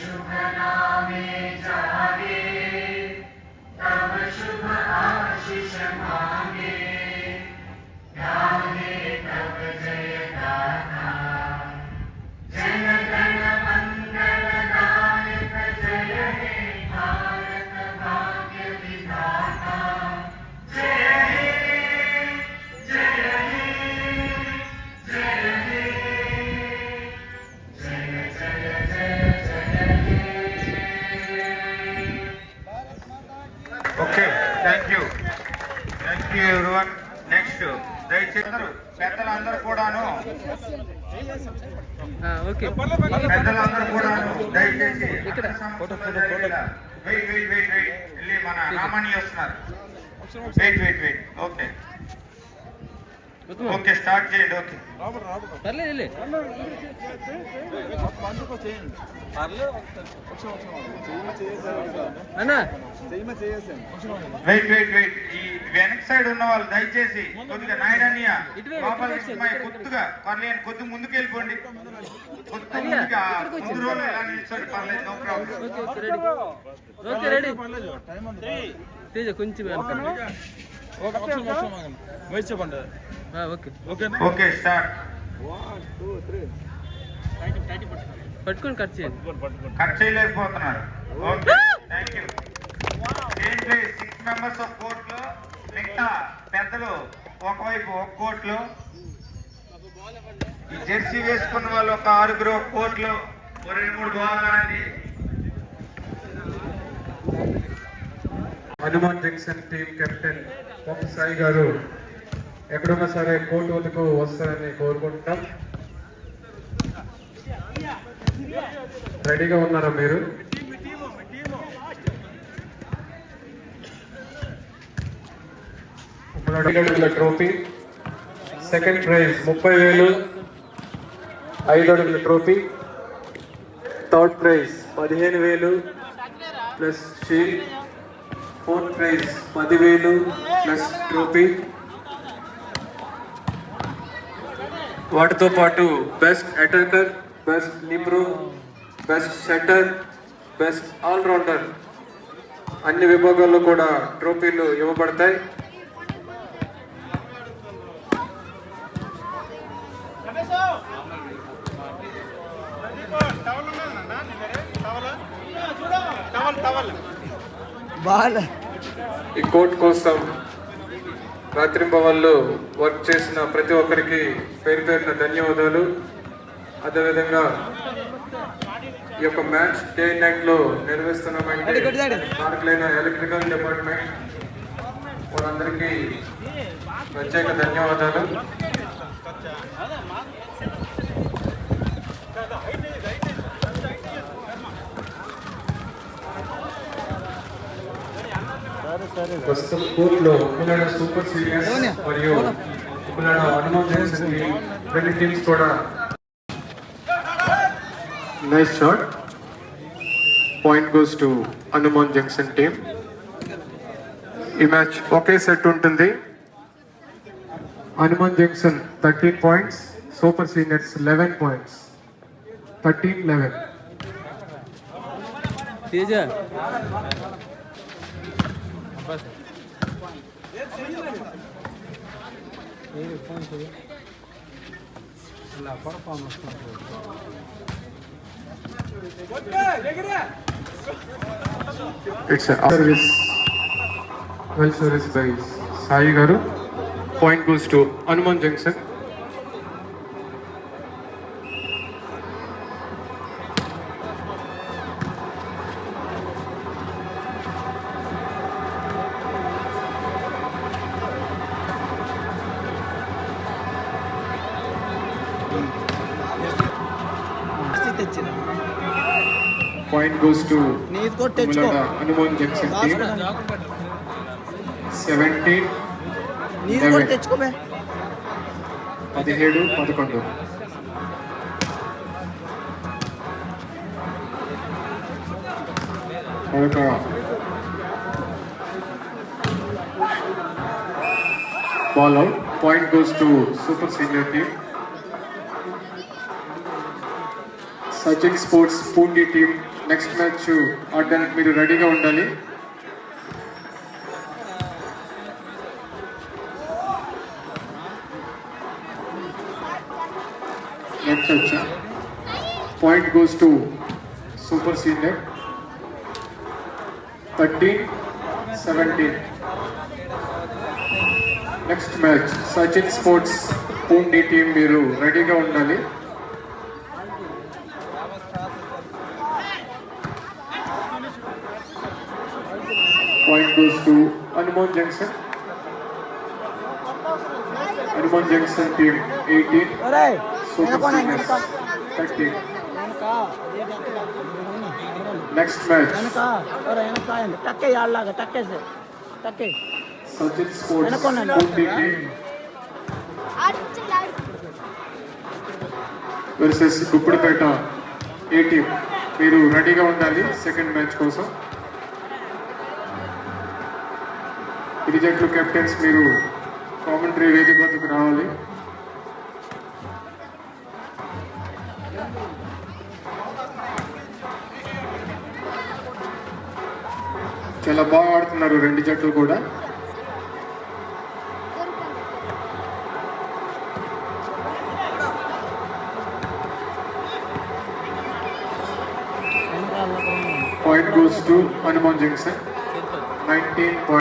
शुभनामे जागे तव शुभ आशिषमा థ్యాంక్ యూ ఎవరివన్? నెక్స్ట్ దయచేసి పెద్దలందరూ కూడాను. ఓకే. పెద్దలందరూ కూడాను దయచేసి వెయిట్ వెయిట్ వెయిట్ వెయిట్. వెళ్ళి మన రామణి వస్తున్నారు. Wait wait wait. Okay. Okay start చేయండి. ఓకే. వెళ్ళి. అన్నా. Wait wait wait. ఈ వెనక సైడ్ ఉన్న వాళ్ళు దయచేసి కొద్దిగా ఇటువైపు. కొద్దిగా పర్లేదు కొద్దిగా ముందుకు వెళ్ళిపోండి. ముందుగా ముందు. రోజులు ఎలా పర్లేదు నో ప్రాబ్లం ఓకే ఓకే కొంచెం వెనకాల. ఆ, ఓకే. Okay start. పట్టుకొని కట్ చేయండి. కట్ చేయలేకపోతున్నారు. ఓకే థ్యాంక్ యూ ఏంటి సిక్స్ మెంబర్స్ ఆఫ్ కోర్టులో మిగతా పెద్దలు ఒకవైపు ఒక కోర్టులో ఈ జెర్సీ వేసుకున్న వాళ్ళు ఒక ఆరుగురు ఒక కోర్టులో రెండు మూడు బాగున్నారండి Hanuman junction team captain Sai గారు ఎక్కడున్నా సరే కోర్టు వద్దకు వస్తారని కోరుకుంటున్నాం. రెడీగా ఉన్నారా మీరు? అడుగుల ట్రోఫీ. సెకండ్ ప్రైజ్ ముప్పై వేలు. ఐదు అడుగుల ట్రోఫీ. థర్డ్ ప్రైజ్ పదిహేను వేలు. ప్లస్ షీల్డ్ ఫోర్త్ ప్రైజ్ పదివేలు. Plus trophy. వాటితో పాటు best attacker best libero best setter best all rounder. అన్ని విభాగాల్లో కూడా ట్రోఫీలు ఇవ్వబడతాయి. ఈ కోర్టు కోసం రాత్రింబవళ్ళు వర్క్ చేసిన ప్రతి ఒక్కరికి పేరు పేరున ధన్యవాదాలు. అదేవిధంగా ఈ యొక్క మ్యాచ్ డే నైట్లో నిర్వహిస్తున్నామంటే మార్కులైన ఎలక్ట్రికల్ డిపార్ట్మెంట్ వారందరికీ ప్రత్యేక ధన్యవాదాలు. ప్రస్తుతం కోర్టులో ఉప్పులాడ సూపర్ సీరియస్ మరియు ఉప్పులాడ హనుమాన్ టీం రెండు టీమ్స్ కూడా nice shot point goes to Hanuman junction team ఈ మ్యాచ్ ఒకే సెట్ ఉంటుంది. Hanuman junction thirteen points super seniors eleven points thirteen eleven Teja. It's service well service by Sai గారు point goes to Hanuman junction point goes to Hanuman junction team seventeen పదిహేడు పదకొండు. మరొక ball out point goes to super senior team Sachin sports Pundi team next match ఆడడానికి మీరు రెడీగా ఉండాలి. Next వచ్చా. Point goes to super senior. Thirteen seventeen. Next match Sachin sports Pundi team మీరు రెడీగా ఉండాలి. Junction Hanuman junction team eighteen ఒరే super వెనకోనా సీనియర్స్ వెనక థర్టీన్ వెనక నెక్స్ట్ మ్యాచ్ టక్కే ఆడలాగా టక్కేసి టక్కే Sachin sports versus Guppidipeta A team మీరు రెడీగా ఉండాలి సెకండ్ మ్యాచ్ కోసం. ఇరు జట్లు కెప్టెన్స్ మీరు కామెంటరీ వేదిక వద్దకు రావాలి. చాలా బాగా ఆడుతున్నారు రెండు జట్లు కూడా. Point goes to Hanuman junction nineteen